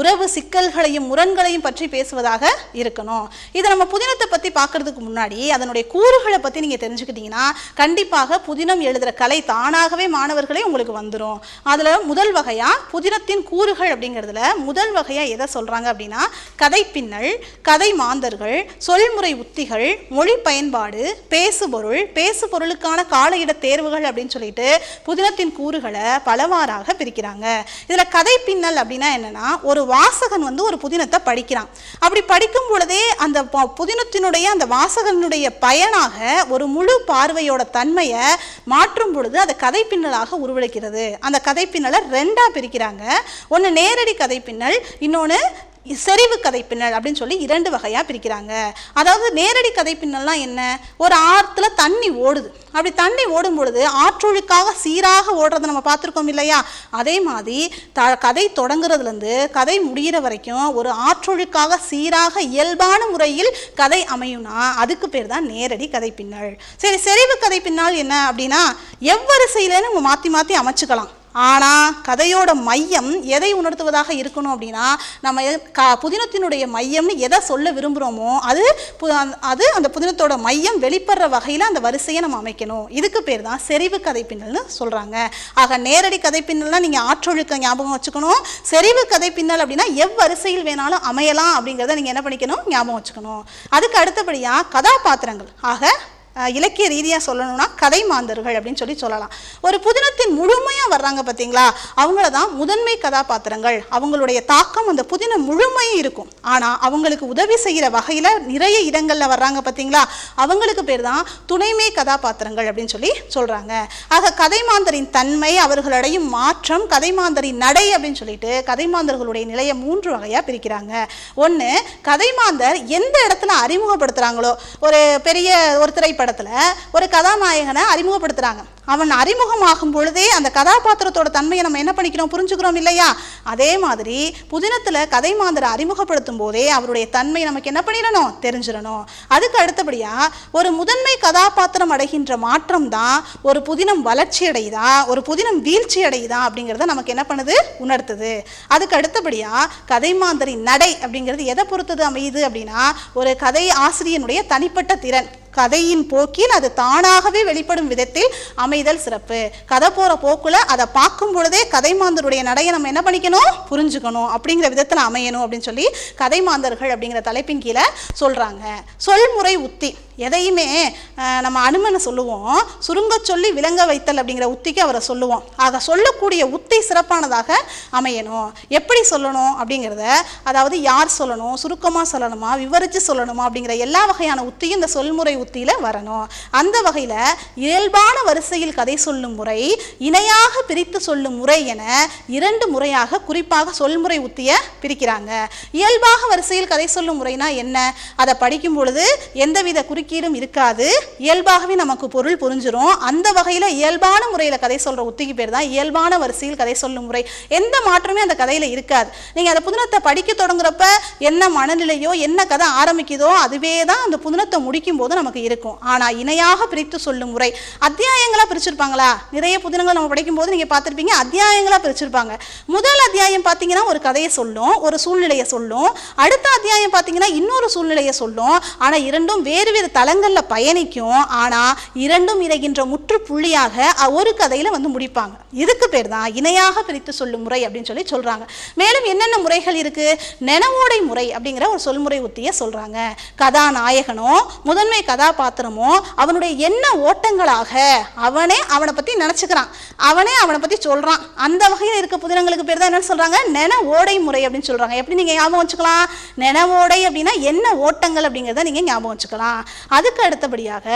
உறவு சிக்கல்களையும் முரண்களையும் பற்றி பேசுவதாக இருக்கணும். இதை நம்ம புதினத்தை பற்றி பார்க்கறதுக்கு முன்னாடி அதனுடைய கூறுகளை பற்றி நீங்கள் தெரிஞ்சுக்கிட்டீங்கன்னா கண்டிப்பாக புதினம் எழுதுகிற கலை தானாகவே மாணவர்களே உங்களுக்கு வந்துடும் அதில் முதல் வகையாக புதினத்தின் கூறுகள் அப்படிங்கிறதுல முதல் வகையாக எதை சொல்கிறாங்க அப்படின்னா கதை பின்னல் கதை மாந்தர்கள் சொல்முறை உத்திகள் மொழி பயன்பாடு பேசுபொருள் பேசுபொருளுக்கான கால இட தேர்வுகள் அப்படின்னு சொல்லிட்டு புதினத்தின் கூறுகளை பலவாறாக பிரிக்கிறாங்க. இதில் கதை பின்னல் அப்படின்னா என்னன்னா ஒரு வாசகன் வந்து ஒரு புதினத்தை படிக்கிறான். அப்படி படிக்கும் பொழுதே அந்த புதினத்தினுடைய அந்த வாசகனுடைய பயனாக ஒரு முழு பார்வையோட தன்மையை மாற்றும் பொழுது அதை கதை பின்னலாக உருவெடுக்கிறது. அந்த கதை பின்னலை ரெண்டா பிரிக்கிறாங்க. ஒன்று நேரடி கதை பின்னல் இன்னொன்று செறிவு கதை பின்னல் அப்படின்னு சொல்லி இரண்டு வகையாக பிரிக்கிறாங்க. அதாவது நேரடி கதை பின்னல்லாம் என்ன? ஒரு ஆற்றுல தண்ணி ஓடுது. அப்படி தண்ணி ஓடும் பொழுது ஆற்றொழுக்காக சீராக ஓடுறதை நம்ம பார்த்துருக்கோம் இல்லையா? அதே மாதிரி த கதை தொடங்குறதுலேருந்து கதை முடிகிற வரைக்கும் ஒரு ஆற்றொழுக்காக சீராக இயல்பான முறையில் கதை அமையும்னா அதுக்கு பேர் தான் நேரடி கதை பின்னல் சரி செறிவு கதை பின்னால் என்ன அப்படின்னா எவ்வரிசையிலேன்னு நம்ம மாற்றி மாற்றி அமைச்சுக்கலாம். ஆனால் கதையோட மையம் எதை உணர்த்துவதாக இருக்கணும் அப்படின்னா நம்ம எ- க புதினத்தினுடைய மையம்னு எதை சொல்ல விரும்புகிறோமோ அது பு- அது அந்த புதினத்தோட மையம் வெளிப்படுற வகையில் அந்த வரிசையை நம்ம அமைக்கணும். இதுக்கு பேர் தான் செறிவு கதை பின்னல்னு சொல்கிறாங்க ஆக நேரடி கதை நீங்கள் ஆற்றொழுக்க ஞாபகம் வச்சுக்கணும். செறிவு கதை பின்னல் அப்படின்னா எவ்வரிசையில் வேணாலும் அமையலாம் அப்படிங்கிறத நீங்கள் என்ன பண்ணிக்கணும்? ஞாபகம் வச்சுக்கணும். அதுக்கு அடுத்தபடியாக கதாபாத்திரங்கள். ஆக இலக்கிய ரீதியாக சொல்லணும்னா கதை மாந்தர்கள் அப்படின்னு சொல்லி சொல்லலாம். ஒரு புதினத்தின் முழுமையாக வர்றாங்க பார்த்தீங்களா அவங்கள தான் முதன்மை கதாபாத்திரங்கள். அவங்களுடைய தாக்கம் அந்த புதினம் முழுமையும் இருக்கும். ஆனால் அவங்களுக்கு உதவி செய்கிற வகையில் நிறைய இடங்களில் வர்றாங்க பார்த்தீங்களா அவங்களுக்கு பேர் தான் துணைமை கதாபாத்திரங்கள் அப்படின்னு சொல்லி சொல்கிறாங்க ஆக கதைமாந்தரின் தன்மை அவர்களடையும் மாற்றம் கதைமாந்தரின் நடை அப்படின்னு சொல்லிட்டு கதைமாந்தர்களுடைய நிலையை மூன்று வகையாக பிரிக்கிறாங்க. ஒன்று கதைமாந்தர் எந்த இடத்துல அறிமுகப்படுத்துகிறாங்களோ ஒரு பெரிய ஒரு திரைப்படத்தில் ஒரு கதாநாயகனை அறிமுகப்படுத்துகிறாங்க அவன் அறிமுகமாகும் பொழுதே அந்த கதாபாத்திரத்தோட தன்மையை நம்ம என்ன பண்ணிக்கிறோம் புரிஞ்சுக்கிறோம் இல்லையா? அதே மாதிரி புதினத்தில் கதைமாந்தரை அறிமுகப்படுத்தும் போதே அவருடைய தன்மை நமக்கு என்ன பண்ணிடணும்? தெரிஞ்சிடணும். அதுக்கு அடுத்தபடியாக ஒரு முதன்மை கதாபாத்திரம் அடைகின்ற மாற்றம் தான் ஒரு புதினம் வளர்ச்சி அடையுதா ஒரு புதினம் வீழ்ச்சி அடையுதா அப்படிங்கிறத நமக்கு என்ன பண்ணுது? உணர்த்துது. அதுக்கு அடுத்தபடியாக கதைமாந்தரின் நடை அப்படிங்கிறது எதை பொறுத்தது அமையுது அப்படின்னா ஒரு கதை ஆசிரியனுடைய தனிப்பட்ட திறன். கதையின் போக்கில் அது தானாகவே வெளிப்படும் விதத்தில் அமைதல் சிறப்பு. கதை போகிற போக்குல அதை பார்க்கும் பொழுதே கதைமாந்தருடைய நடையை நம்ம என்ன பண்ணிக்கணும்? புரிஞ்சுக்கணும். அப்படிங்கிற விதத்தில் அமையணும் அப்படின்னு சொல்லி கதைமாந்தர்கள் அப்படிங்கிற தலைப்பின் கீழே சொல்கிறாங்க சொல்முறை உத்தி. எதையுமே நம்ம அனுமனை சொல்லுவோம். சுருங்க சொல்லி விளங்க வைத்தல் அப்படிங்கிற உத்திக்கு அவரை சொல்லுவோம். ஆக சொல்லக்கூடிய உத்தி சிறப்பானதாக அமையணும். எப்படி சொல்லணும் அப்படிங்கிறத அதாவது யார் சொல்லணும்? சுருக்கமாக சொல்லணுமா? விவரித்து சொல்லணுமா? அப்படிங்கிற எல்லா வகையான உத்தியும் இந்த சொல்முறை உத்தியில் வரணும். அந்த வகையில் இயல்பான வரிசையில் கதை சொல்லும் முறை இணையாக பிரித்து சொல்லும் முறை என இரண்டு முறையாக குறிப்பாக சொல்முறை உத்தியை பிரிக்கிறாங்க. இயல்பாக வரிசையில் கதை சொல்லும் முறைனா என்ன? அதை படிக்கும் பொழுது எந்தவித குறுக்கீடும் இருக்காது. இயல்பாகவே நமக்கு பொருள் புரிஞ்சிடும் அந்த வகையில் இயல்பான முறையில் கதை சொல்கிற உத்திக்கு பேர் தான் இயல்பான வரிசையில் கதை சொல்லும் முறை. எந்த மாற்றமே அந்த கதையில் இருக்காது. நீங்கள் அந்த புதினத்தை படிக்க தொடங்குறப்ப என்ன மனநிலையோ என்ன கதை ஆரம்பிக்குதோ அதுவே தான் அந்த புதினத்தை முடிக்கும் போது நமக்கு நமக்கு இருக்கும். ஆனால் இணையாக பிரித்து சொல்லும் முறை அத்தியாயங்களாக பிரிச்சிருப்பாங்களா? நிறைய புதினங்கள் நம்ம படிக்கும் போது நீங்கள் பார்த்துருப்பீங்க அத்தியாயங்களாக பிரிச்சிருப்பாங்க. முதல் அத்தியாயம் பார்த்தீங்கன்னா ஒரு கதையை சொல்லும் ஒரு சூழ்நிலையை சொல்லும். அடுத்த அத்தியாயம் பார்த்தீங்கன்னா இன்னொரு சூழ்நிலையை சொல்லும். ஆனால் இரண்டும் வேறு வேறு தளங்களில் பயணிக்கும். ஆனால் இரண்டும் இணைகின்ற முற்றுப்புள்ளியாக ஒரு கதையில் வந்து முடிப்பாங்க. இதுக்கு பேர் தான் இணையாக பிரித்து சொல்லும் முறை அப்படின்னு சொல்லி சொல்கிறாங்க மேலும் என்னென்ன முறைகள் இருக்குது நெனவோடை முறை அப்படிங்கிற ஒரு சொல்முறை உத்தியை சொல்கிறாங்க கதாநாயகனும் முதன்மை கதா கதாபாத்திரமும் அவனுடைய எண்ண ஓட்டங்களாக அவனே அவனை பற்றி நினச்சிக்கிறான். அவனே அவனை பற்றி சொல்கிறான் அந்த வகையில் இருக்க புதினங்களுக்கு பேர் தான் என்ன சொல்கிறாங்க நென ஓடை முறை அப்படின்னு சொல்கிறாங்க எப்படி நீங்கள் ஞாபகம் வச்சுக்கலாம்? நென ஓடை அப்படின்னா என்ன ஓட்டங்கள் அப்படிங்கிறத நீங்கள் ஞாபகம் வச்சுக்கலாம். அதுக்கு அடுத்தபடியாக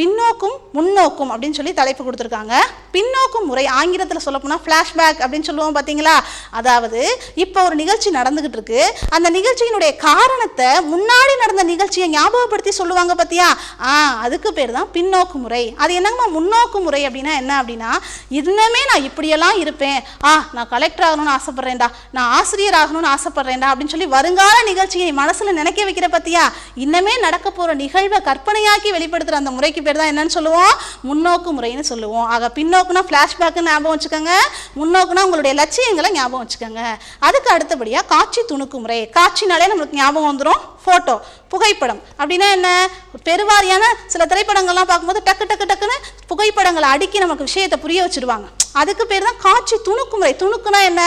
பின்னோக்கும் முன்னோக்கும் அப்படின்னு சொல்லி தலைப்பு கொடுத்துருக்காங்க. பின்னோக்கும் முறை ஆங்கிலத்தில் சொல்லப்போனால் ஃப்ளாஷ்பேக் அப்படின்னு சொல்லுவோம் பார்த்தீங்களா அதாவது இப்போ ஒரு நிகழ்ச்சி நடந்துகிட்டு இருக்கு. அந்த நிகழ்ச்சியினுடைய காரணத்தை முன்னாடி நடந்த நிகழ்ச்சியை ஞாபகப்படுத்தி சொல்லுவாங்க பார்த்தியா ஆ அதுக்கு பேர் தான் பின்னோக்கு முறை அது என்னங்கம்மா முன்னோக்கு முறை அப்படின்னா என்ன அப்படின்னா இன்னமே நான் இப்படியெல்லாம் இருப்பேன். ஆ நான் கலெக்டர் ஆகணும்னு ஆசைப்பட்றேன்டா. நான் ஆசிரியர் ஆகணும்னு ஆசைப்பட்றேன்டா அப்படின்னு சொல்லி வருங்கால நிகழ்ச்சியை மனசில் நினைக்க வைக்கிற பற்றியா இன்னமே நடக்க போகிற நிகழ்வை கற்பனையாக்கி வெளிப்படுத்துகிற அந்த முறைக்கு பேர் தான் என்னன்னு சொல்லுவோம்? முன்னோக்கு முறைன்னு சொல்லுவோம். ஆக பின்னோக்குனா ஃப்ளாஷ்பேக்கு ஞாபகம் வச்சுக்கோங்க. முன்னோக்குனா உங்களுடைய லட்சியங்களை ஞாபகம் வச்சுக்கோங்க. அதுக்கு அடுத்தபடியாக காட்சி துணுக்கு முறை காட்சினாலே நம்மளுக்கு ஞாபகம் வந்துடும் ஃபோட்டோ புகைப்படம். அப்படின்னா என்ன? பெருவாரியான சில திரைப்படங்கள்லாம் பார்க்கும்போது டக்கு டக்கு டக்குன்னு புகைப்படங்களை அடுக்கி நமக்கு விஷயத்தை புரிய வச்சிருவாங்க. அதுக்கு பேர் தான் காட்சி துணுக்கு முறை. துணுக்குனா என்ன?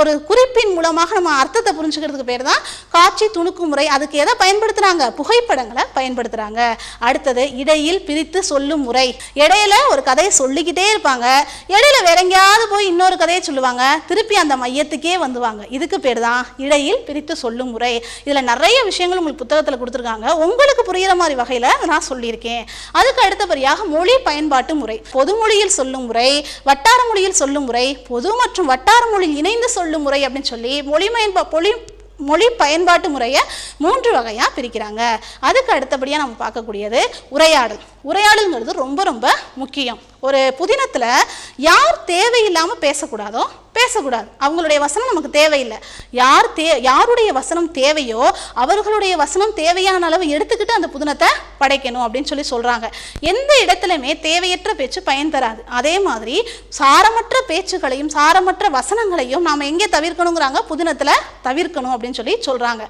ஒரு குறிப்பின் மூலமாக நம்ம அர்த்தத்தை புரிஞ்சுக்கிறதுக்கு பேர் தான் காட்சி துணுக்கு முறை. அதுக்கு எதை பயன்படுத்துகிறாங்க புகைப்படங்களை பயன்படுத்துகிறாங்க அடுத்தது இடையில் பிரித்து சொல்லும் முறை. இடையில ஒரு கதையை சொல்லிக்கிட்டே இருப்பாங்க. இடையில வேற எங்கேயாவது போய் இன்னொரு கதையை சொல்லுவாங்க. திருப்பி அந்த மையத்துக்கே வந்துவாங்க. இதுக்கு பேர் தான் இடையில் பிரித்து சொல்லும் முறை. இதில் நிறைய விஷயங்கள் உங்களுக்கு புத்தகத்தில் கொடுத்துருக்காங்க. உங்களுக்கு புரிகிற மாதிரி வகையில் நான் சொல்லியிருக்கேன். அதுக்கு அடுத்தபடியாக மொழி பயன்பாட்டு முறை. பொதுமொழியில் சொல்லும் முறை வட்டார மொழியில் சொல்லும் முறை பொது மற்றும் வட்டார மொழியில் இணைந்து சொல்லும் முறை அப்படின்னு சொல்லி மொழிமயன்பா மொழி மொழி பயன்பாட்டு முறையை மூன்று வகையாக பிரிக்கிறாங்க. அதுக்கு அடுத்தபடியாக நம்ம பார்க்கக்கூடியது உரையாடல். உரையாடல்ங்கிறது ரொம்ப ரொம்ப முக்கியம். ஒரு புதினத்தில் யார் தேவையில்லாமல் பேசக்கூடாதோ பேசக்கூடாது. அவங்களுடைய வசனம் நமக்கு தேவையில்லை. யார் தே யாருடைய வசனம் தேவையோ அவர்களுடைய வசனம் தேவையான அளவு எடுத்துக்கிட்டு அந்த புதினத்தை படைக்கணும் அப்படின்னு சொல்லி சொல்கிறாங்க எந்த இடத்துலையுமே தேவையற்ற பேச்சு பயன் தராது. அதே மாதிரி சாரமற்ற பேச்சுகளையும் சாரமற்ற வசனங்களையும் நாம் எங்கே தவிர்க்கணுங்கிறாங்க? புதினத்தில் தவிர்க்கணும் அப்படின்னு சொல்லி சொல்கிறாங்க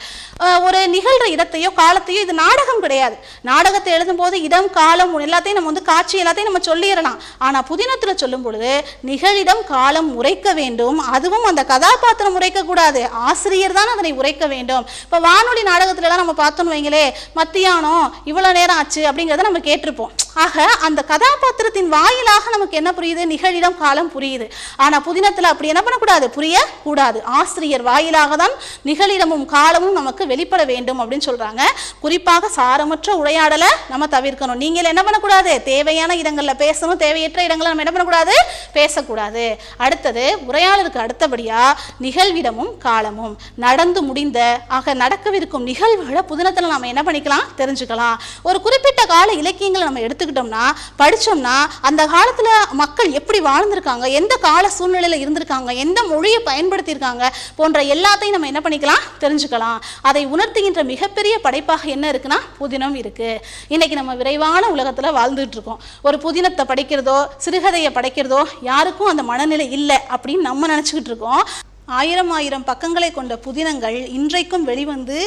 ஒரு நிகழ்கிற இடத்தையோ காலத்தையோ இது நாடகம் கிடையாது. நாடகத்தை எழுதும்போது இடம் காலம் எல்லாத்தையும் நம்ம வந்து காட்சி எல்லாத்தையும் நம்ம சொல்லிடலாம். ஆனால் புதினத்தில் சொல்லும் பொழுது நிகழிடம் காலம் உரைக்க வேண்டும். அதுவும் அந்த கதாபாத்திரம் உரைக்க கூடாது. ஆசிரியர் தான் அதனை உரைக்க வேண்டும். இப்போ வானொலி நாடகத்துலலாம் நம்ம பார்த்தோன்னு வைங்களே மத்தியானம் இவ்வளோ நேரம் ஆச்சு அப்படிங்கிறத நம்ம கேட்டிருப்போம். ஆக அந்த கதாபாத்திரத்தின் வாயிலாக நமக்கு என்ன புரியுது? நிகழிடம் காலம் புரியுது. ஆனால் புதினத்தில் அப்படி என்ன பண்ணக்கூடாது? புரிய கூடாது ஆசிரியர் வாயிலாக தான் நிகழிடமும் காலமும் நமக்கு வெளிப்பட வேண்டும் அப்படின்னு சொல்கிறாங்க குறிப்பாக சாரமற்ற உரையாடலை நம்ம தவிர்க்கணும். நீங்கள் என்ன பண்ணக்கூடாது? தேவையான இடங்களில் பேசணும் தேவையற்ற இடங்களை நம்ம என்ன பண்ணக்கூடாது? பேசக்கூடாது. அடுத்தது உரையாளருக்கு அடுத்தபடியா நிகழ்விடமும் காலமும். நடந்து முடிந்த ஆக நடக்கவிருக்கும் நிகழ்வுகளை புதினத்தில் நம்ம என்ன பண்ணிக்கலாம்? தெரிஞ்சுக்கலாம். ஒரு குறிப்பிட்ட கால இலக்கியங்களை நம்ம எடுத்துக்கிட்டோம்னா படிச்சோம்னா அந்த காலத்துல மக்கள் எப்படி வாழ்ந்திருக்காங்க? எந்த கால சூழ்நிலையில இருந்திருக்காங்க? எந்த மொழியை பயன்படுத்தியிருக்காங்க? போன்ற எல்லாத்தையும் நம்ம என்ன பண்ணிக்கலாம்? தெரிஞ்சுக்கலாம். அதை உணர்த்துகின்ற மிகப்பெரிய படைப்பாக என்ன இருக்குன்னா புதினம் இருக்கு. இன்னைக்கு நம்ம விரைவான உலகத்துல வாழ்ந்துட்டு இருக்கோம். ஒரு புதினத்தை படிக்கிறதோ சிறுகதையை படைக்கிறதோ யாருக்கும் அந்த மனநிலை இல்லை அப்படின்னு நம்ம நினச்சிக்கிட்டு இருக்கோம். ஆயிரம் ஆயிரம் பக்கங்களை கொண்ட புதினங்கள் இன்றைக்கும் வெளிவந்து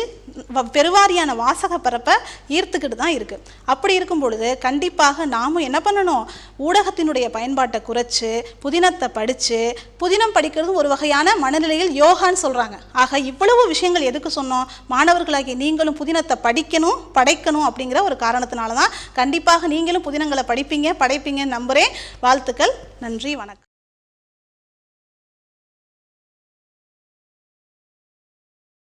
பெருவாரியான வாசக பரப்பை ஈர்த்துக்கிட்டு தான் இருக்குது அப்படி இருக்கும் பொழுது கண்டிப்பாக நாமும் என்ன பண்ணணும்? ஊடகத்தினுடைய பயன்பாட்டை குறைச்சு புதினத்தை படித்து புதினம் படிக்கிறதும் ஒரு வகையான மனநிலையில் யோகான்னு சொல்கிறாங்க ஆக இவ்வளவு விஷயங்கள் எதுக்கு சொன்னோம்? மாணவர்களாகிய நீங்களும் புதினத்தை படிக்கணும் படைக்கணும் அப்படிங்கிற ஒரு காரணத்தினால தான் கண்டிப்பாக நீங்களும் புதினங்களை படிப்பீங்க படைப்பீங்கன்னு நம்புகிறேன் வாழ்த்துக்கள் நன்றி வணக்கம்.